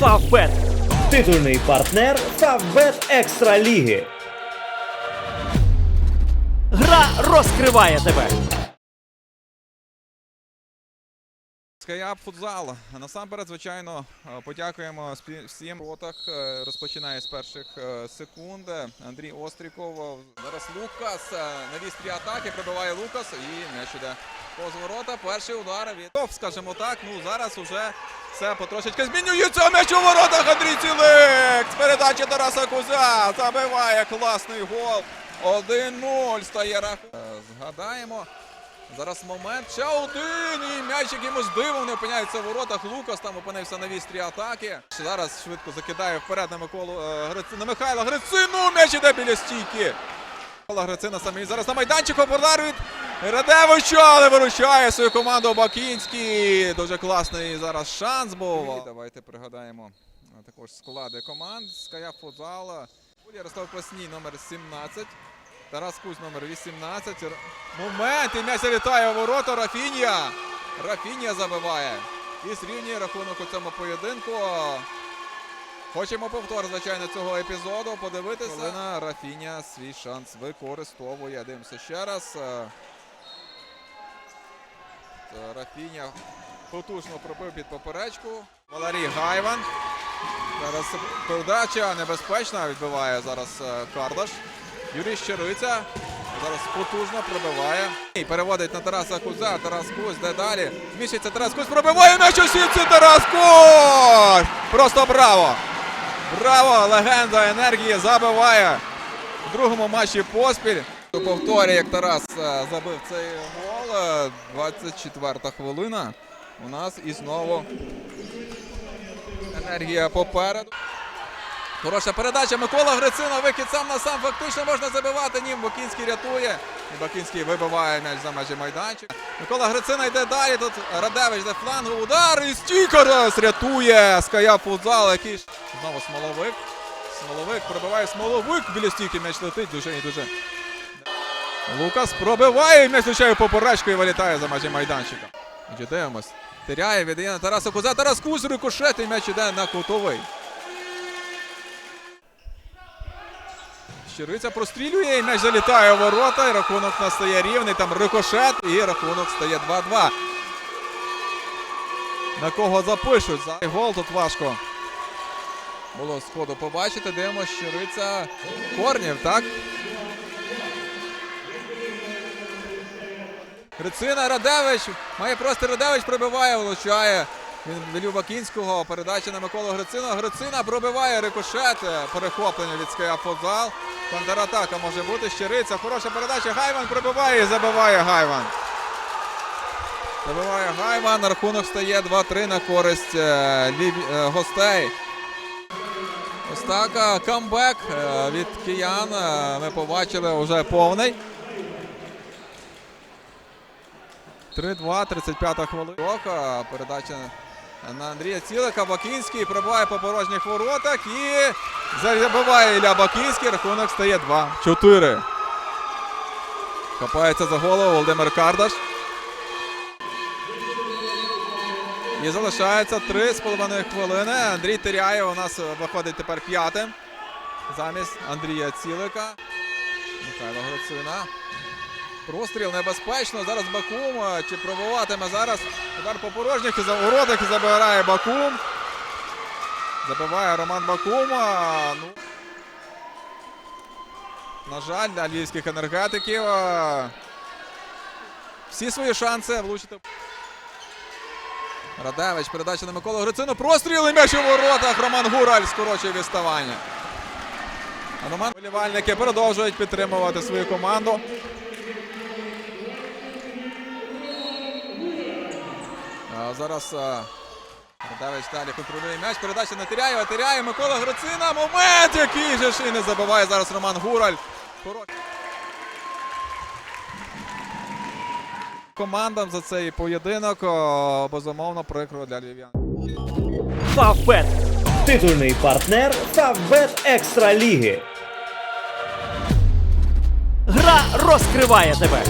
Фавбет. Титульний партнер Фавбет Екстра Ліги. Гра розкриває тебе. Скаяп футзал. Насамперед, звичайно, е, подякуємо всім ротах. Е, Розпочинає з перших е, секунд. Андрій Остріков. Зараз Лукас е, на вістрі атаки пробиває Лукас і м'яч іде повз ворота. Перший удар від скажімо так. Ну зараз уже все потрошечки змінюється. М'яч у воротах Андрій Цілик. З передачі Тараса Кузя забиває класний гол. 1-0 стає рахунок. Е, Згадаємо. Зараз момент. Ще один. І м'яч якимось дивом не опиняється в воротах. Лукас там опинився на вістрі атаки. Зараз швидко закидає вперед на Миколу е, на Михайла Грицину. М'яч іде біля стійки. Микола Грицина самі зараз на майданчику від Радевича, але виручає свою команду Бакінський. Дуже класний зараз шанс був. Давайте пригадаємо також склади команд. Ская Футзала. Ярослав Пасній номер 17. Тарас Кузь номер 18. Момент! І м'яч залітає у ворота. Рафінія. Рафінія забиває. І зрівнює рахунок у цьому поєдинку. Хочемо повтор, звичайно, цього епізоду. Подивитися. Рафінія свій шанс використовує. Дивимося ще раз. Рафіня потужно пробив під поперечку. Валерій Гайван. Зараз передача небезпечна. Відбиває зараз е, Кардаш. Юрій Щириця. Зараз потужно пробиває. І переводить на Тараса Куза. Тарас Кузь, де далі? Зміщується Тарас Кузь, пробиває у сітці Тарас Кузь! Просто браво! Браво! Легенда енергії забиває в другому матчі поспіль. У повторі, як Тарас е, забив цей гол. Е, 24 хвилина. У нас і знову енергія попереду. Хороша передача. Микола Грицина. Вихід сам на сам. Фактично можна забивати. Ні, Бакінський рятує. І Бакінський вибиває м'яч за межі майданчика. Микола Грицина йде далі. Тут Радевич де флангу. Удар. І стійка раз рятує. Ская футзал. Який знову смоловик. Смоловик пробиває смоловик. Біля стійки м'яч летить. Дуже і дуже. Лукас пробиває. М'яч влучає поперечку і вилітає за межі майданчика. Дивимось. Теряє, віддає на Тараса Куза. Тарас Куз рикошет і м'яч іде на кутовий. Щириця прострілює, і м'яч залітає у ворота, і рахунок настає рівний. Там рикошет, і рахунок стає 2-2. На кого запишуть? За гол тут важко. Було сходу побачити. Дивимося, Щириця Корнів, так? Грицина Радевич. Має просто Радевич пробиває, влучає. Він велю Бакінського. Передача на Миколу Грицина. Грицина пробиває рикошет. Перехоплення від Ская Футзал. Контратака може бути. Щириця. Хороша передача. Гайван пробиває і забиває Гайван. Забиває Гайван. Рахунок стає 2-3 на користь е, е, гостей. Ось так. е, Камбек від киян. Ми побачили вже повний. 3-2, 35 хвилина. Передача на Андрія Цілика. Бакінський пробиває по порожніх воротах і забиває Ілля Бакінський. Рахунок стає 2-4. Хапається за голову Володимир Кардаш. І залишається 3,5 хвилини. Андрій Теряєв у нас виходить тепер п'ятим. Замість Андрія Цілика. Михайло Грицина. Простріл небезпечно. Зараз Бакум. Чи пробуватиме зараз удар по порожніх і за воротах забирає Бакум. Забиває Роман Бакум. Ну, на жаль, для львівських енергетиків. Всі свої шанси влучити. Радевич, передача на Миколу Грицину. Простріл і м'яч у воротах. Роман Гураль скорочує відставання. А Роман Болівальники продовжують підтримувати свою команду. Зараз а, Радевич далі контролює м'яч. Передача на Теряєва. Теряє Микола Грицина. Момент, який же ж і не забиває зараз Роман Гураль. Командам за цей поєдинок безумовно прикро для львів'ян. Фавбет. Титульний партнер Фавбет Екстра Ліги. Гра розкриває тебе.